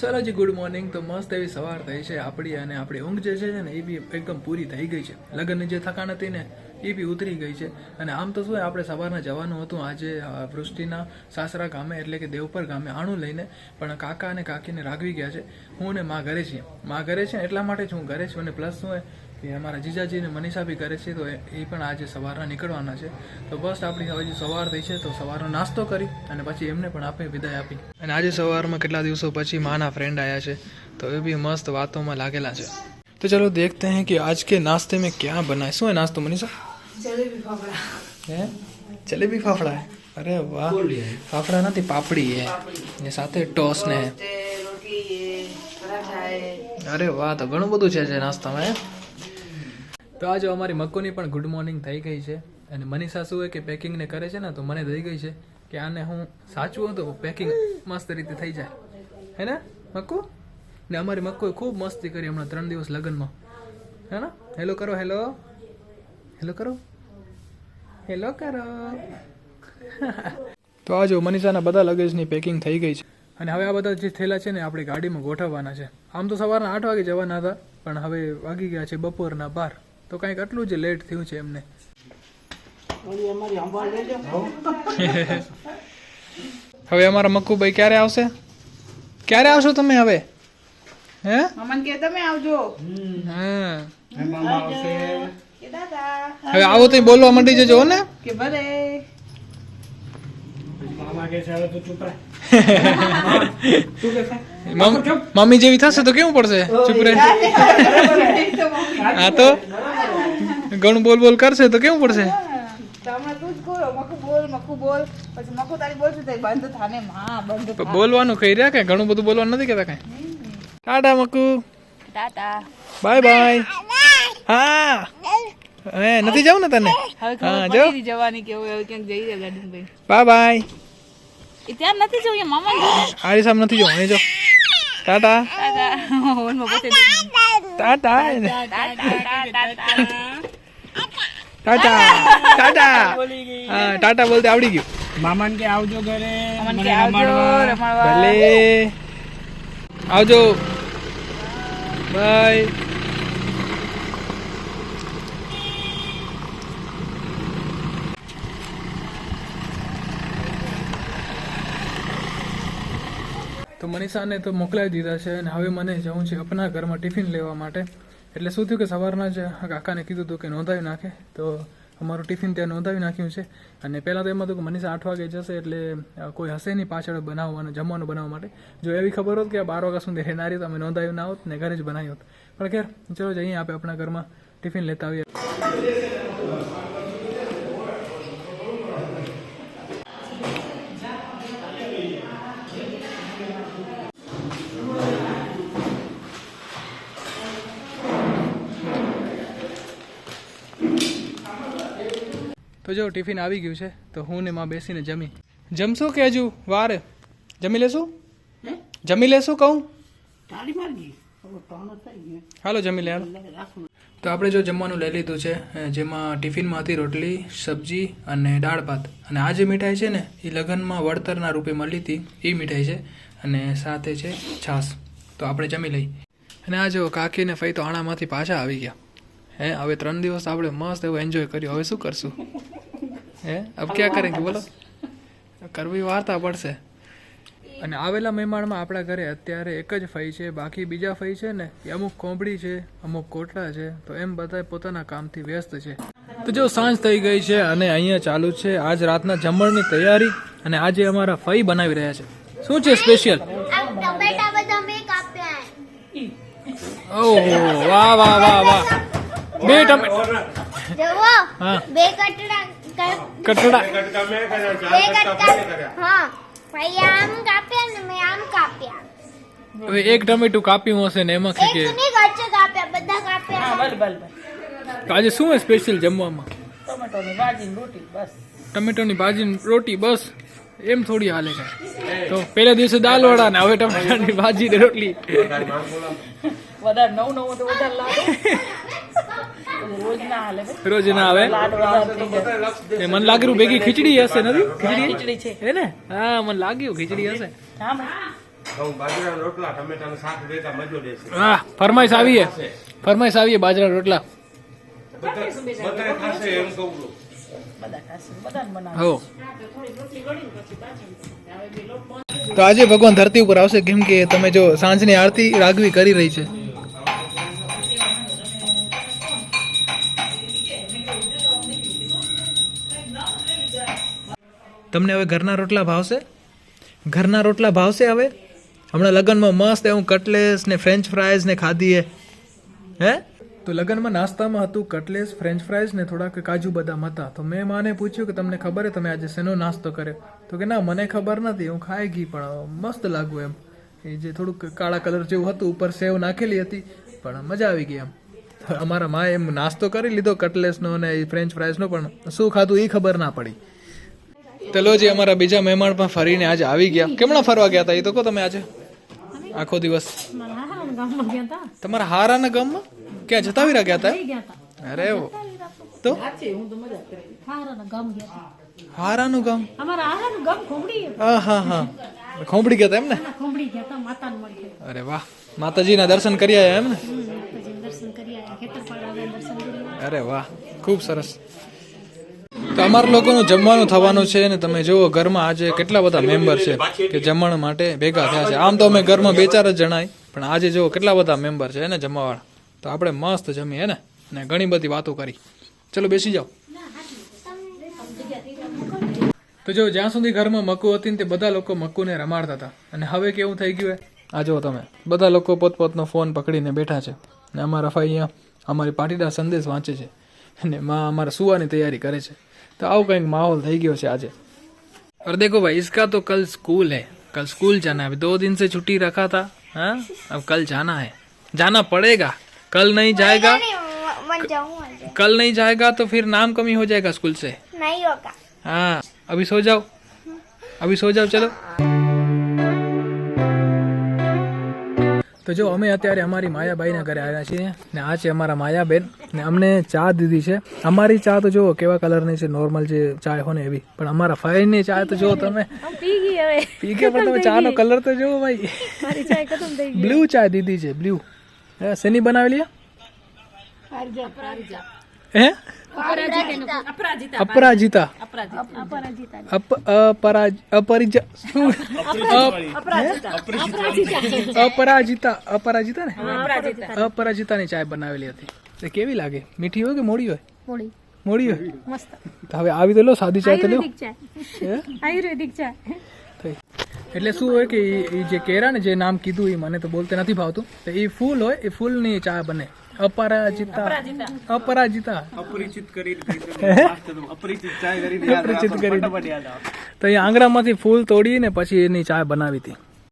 ચલો good morning તો મસ્ત એવી સવાર થઈ છે આપણી અને આપણી ઊંઘ જે છે ને એ બી એકદમ પૂરી થઈ ગઈ છે. લગ્નની જે થકાન હતી ને એ બી ઉતરી ગઈ છે. અને આમ તો શું આપણે સવારના જવાનું હતું આજે વૃષ્ટિના સાસરા ગામે એટલે કે દેવપર ગામે આણું લઈને, પણ કાકા અને કાકીને રાગવી ગયા છે. હું ને મા ઘરે છીએ. મા ઘરે છે એટલા માટે જ હું ઘરે છું અને પ્લસ શું હોય એ અમારા જીજાજી અને મનીષા બી કરે છે તો એ પણ આજે સવારના નીકળવાના છે. તો બસ આપણી હવે જે સવાર થઈ છે તો સવારનો નાસ્તો કરી અને પછી એમને પણ આપણે વિદાય આપી. અને આજે સવારમાં કેટલા દિવસો પછી માના ફ્રેન્ડ આવ્યા છે તો એ બી મસ્ત વાતોમાં લાગેલા છે. તો ચલો દેખતે હૈ કે આજ કે નાસ્તે મેં ક્યાં બનાય? શું હે નાસ્તો મનીષા? જલેબી ફાફડા. હે? જલેબી ફાફડા? અરે વાહ. ફાફડા નથી પાપડી હે. ને સાથે ટોસ ને અરે વાહ તો ઘણું બધું છે નાસ્તામાં હે. તો આજે અમારી મક્કોની પણ ગુડ મોર્નિંગ થઈ ગઈ છે અને મની સાસુ હોય કે પેકિંગ ને કરે છે ને, તો મને થઈ ગઈ છે કે આને હું સાચવું તો પેકિંગ મસ્ત રીતે થઈ જાય. હે ને, મક્કુ? ને અમારી મક્કોએ ખૂબ મસ્તી કરી હમણાં ત્રણ દિવસ લગ્નમાં. હે ને? હેલો કરો હેલો હેલો કરો. હેલો કરો. તો આ જો મનીષાના બધા લગેજની પેકિંગ થઈ ગઈ છે. અને હવે આ બધા જે થયેલા છે ને આપણે ગાડીમાં ગોઠવવાના છે. આમ તો સવારના આઠ વાગે જવાના હતા, પણ હવે વાગી ગયા છે બપોરના બાર. તો કંઈક આટલું જ લેટ થયું છે એમને. હવે અમારા મક્કુભાઈ ક્યારે આવશે? ક્યારે આવશો તમે હવે? હે? મમન કે તમે આવજો. હા હવે આવો તો બોલવા માંડી જજો ને. કે ભલે. મમ્મી જેવી થશે તો કેવું પડશે? ચૂપ રહે. હા તો? ઘણું બોલ બોલ કરશે તો કેવું પડશે? તો હમણાં તું જ બોલો મકુ બોલ મકુ બોલ. પછી મકુ તારી બોલશું તો બંધ થાને માં બંધ બોલવાનું કહી રહ્યા કે ઘણું બધું બોલવાનું નથી કેતા કઈ? ટાટા મકુ. ટાટા. Bye bye. હા. હે નથી જવું ને તને? હવે હા, જો. જવાની કે હવે ક્યાંક જઈ રહ્યા ગાડી ભાઈ બાય બાય. ત્યાં નથી જવું મામા આરી સામે નથી જવું અહીં જો. ટાટા. ટાટા. ટાટા ટાટા ટાટા. ટાટા. ટાટા. હા ટાટા બોલતે આવડી ગયું. મામાન કે આવજો ઘરે મને કે આવજો રમાડવા. ભલે. આવજો. બાય. તો મનીષાને તો મોકલાવી દીધા છે અને હવે મને જવું છે અપના ઘરમાં ટિફિન લેવા માટે. એટલે શું થયું કે સવારના જ કાકાને કીધું હતું કે નોંધાવી નાખે. તો અમારું ટિફિન ત્યાં નોંધાવી નાખ્યું છે. અને પહેલાં તો એમ હતું કે મનીષા આઠ વાગે જશે એટલે કોઈ હશે નહીં પાછળ બનાવવાનું જમવાનું બનાવવા માટે. જો એવી ખબર હોત કે બાર વાગ્યા સુધી રહેનારી તો અમે નોંધાવ્યું ના હોત ને ઘરે જ બનાવ્યું હોત. પણ ખેર, ચલો જઈએ આપણે આપણા ઘરમાં ટિફિન લેતા આવીએ. તો જો ટિફિન આવી ગયું છે તો હું ને માં બેસીને જમી. જમશું કે હજુ? વાર? જમી લેશું? જમી લેશું કહું? હાલો જમી લે હાલો. તો આપણે જો જમવાનું લઈ લીધું છે જેમાં ટિફિનમાં હતી રોટલી સબ્જી અને દાળ ભાત. અને આ જે મીઠાઈ છે ને એ લગ્નમાં વળતરના રૂપે મળી હતી એ મીઠાઈ છે. અને સાથે છે છાશ. તો આપણે જમી લઈ અને આ જો કાકી ને ફઈ તો આણામાંથી પાછા આવી ગયા. હે હવે ત્રણ દિવસ આપણે મસ્ત એવું એન્જોય કર્યું. હવે શું કરશું? હે? અબ ક્યાં કરેંગે? બોલો. કરવી વાર્તા પડશે. અને આવેલા મહેમાનમાં આપણા ઘરે અત્યારે એક જ ફઈ છે બાકી બીજા ફઈ છે ને એ અમુક કોંબડી છે અમુક કોટડા છે તો એમ બધા પોતાના કામથી વ્યસ્ત છે. તો જો સાંજ થઈ ગઈ છે અને અહીંયા ચાલુ છે આજ રાતના જમણની તૈયારી અને આજે અમારા ફઈ બનાવી રહ્યા છે. શું છે સ્પેશિયલ. ઓહો વાહ વાહ વાહ વાહ. બે ટમેટા હા. બે કટડા. કટકા હા. ભાઈ આમ કાપ્યા ને મેં આમ કાપ્યા. હવે એક ટમેટું કાપ્યું હશે ને એમાં એક કે? ની કાપ્યા બધા કાપ્યા. બલ બલ બલ. આજે શું હોય સ્પેશિયલ જમવામાં? ટમેટોની ભાજી રોટી બસ. ટમેટોની ભાજી રોટી બસ. એમ થોડી હાલે છે. તો પહેલા દિવસે દાલ વડા ને હવે ટમેટાની ભાજી ને રોટલી. વધારે નવ નવ તો વધારે લાગે. રોજ ના આવે? એ મને લાગ્યું ભેગી ખીચડી હશે નથી? ખીચડી? ખીચડી છે. હે ને? હા મને લાગ્યું ખીચડી હશે. હા ફરમાઈશ આવીએ. ફરમાઈશ આવીએ બાજરા રોટલા. તો આજે ભગવાન ધરતી ઉપર આવશે કેમ કે તમે જો સાંજની આરતી રાગવી કરી રહી છે. તમને હવે ઘરના રોટલા ભાવશે? ઘરના રોટલા ભાવશે હવે? હમણાં લગ્નમાં મસ્ત એવું કટલેસ ને ફ્રેન્ચ ફ્રાઈઝ ને ખાધીએ. હે? તો લગ્નમાં નાસ્તામાં હતું કટલેસ ફ્રેન્ચ ફ્રાઈઝ ને થોડાક કાજુ બદામ હતા. તો મેં માને પૂછ્યું કે તમને ખબર છે તમે આજે શેનો નાસ્તો કર્યો? તો કે ના, મને ખબર નથી, હું ખાઈ ગઈ, પણ મસ્ત લાગ્યું એમ. એ જે થોડુંક કાળા કલર જેવું હતું, ઉપર સેવ નાખેલી હતી, પણ મજા આવી ગઈ એમ. અમારા માએ એમ નાસ્તો કરી લીધો કટલેસનો અને ફ્રેન્ચ ફ્રાઈઝનો પણ શું ખાધું એ ખબર ના પડી. તો જે અમારા બીજા મહેમાન પણ ફરીને આજે આવી ગયા. કેમણા ફરવા ગયા હતા એ તો કહો તમે આજે. આખો દિવસ. તમારા હારાના ગામમાં? ક્યાં જતાવીરા ગયા હતા અરે ઓ. તો. હારાનું ગામ ગામ? હા હા હા. ખોંપડી ગયા હતા એમ ને અરે વાહ. માતાજીના દર્શન કરી આવ્યા એમ ને અરે વાહ. ખૂબ સરસ. તો અમારા લોકોનું જમવાનું થવાનું છે ને તમે જુઓ, ઘરમાં આજે કેટલા બધા મેમ્બર છે કે જમણ માટે ભેગા થયા છે. આમ તો અમે ઘરમાં બે ચાર જ જણાય, પણ આજે જુઓ કેટલા બધા મેમ્બર છે ને જમવાવાળા. તો આપણે મસ્ત જમીએ ને? અને ઘણી બધી વાતો કરી. ચલો, બેસી જાઓ. તો જો, જ્યાં સુધી ઘરમાં મકુ હતી ને તે બધા લોકો મકુને રમાડતા હતા. અને હવે કેવું થઈ ગયું આ જો તમે. બધા લોકો પોતપોતનો ફોન પકડીને બેઠા છે. ને અમારા ફાઈ અહીંયા અમારી પાટીદાર સંદેશ વાંચે છે. અને માં અમારા સુવાની તૈયારી કરે છે. તો આવું કંઈક માહોલ થઈ ગયો છે આજે और देखो भाई इसका तो कल स्कूल है कल स्कूल जाना है अभी दो दिन से छुट्टी रखा था हाँ अब कल जाना है जाना पड़ेगा कल नहीं जाएगा मन जाऊँ आज कल नहीं जाएगा तो फिर नाम कमी हो जाएगा स्कूल से नहीं होगा हाँ अभी सो जाओ अभी सो जाओ चलो તો જો અમે અત્યારે અમારી માયાબાઈના ઘરે આવ્યા છીએ ને આ છે અમારા માયાબેન ને અમને ચા દીધી છે. અમારી ચા તો જુઓ કેવા કલરની છે નોર્મલ જે ચા હોય ને એવી. પણ અમારા ફાઈનની ચા તો જુઓ તમે પી ગઈ હવે. પી કે પણ તમે ચાનો કલર તો જુઓ ભાઈ. મારી ચાય ખતમ થઈ બ્લુ ચા દીધી છે બ્લુ હે શેની બનાવેલી? હે? અપરાજિતા અપરાજિતા. અપરાજિતા. અપ અપરાજ અપરિજ શું? અપરાજિતા. અપરાજિતા. અપરાજિતા. ને? અપરાજિતા. અપરાજિતાની ચાય બનાવેલી હતી. તે કેવી લાગે? મીઠી હોય કે મોડી હોય? મોડી. મોડી હોય? મસ્ત. હવે આવી તો લો સાદી ચાય તો લો આયુર્વેદિક થઈ. એટલે શું હોય કે ઈ- ઈ જે કેરા ને જે નામ કીધું એ મને તો બોલતે નથી ભાવતું. તો એ ફૂલ હોય એ ફૂલની ચા બને. અપરાજિતા અપરાજિતા અપરિચિત કરી દીધી. અપરિચિત કરી અપરિચિત કરી તો એ આંગળામાંથી ફૂલ તોડીને પછી એની ચા બનાવી હતી.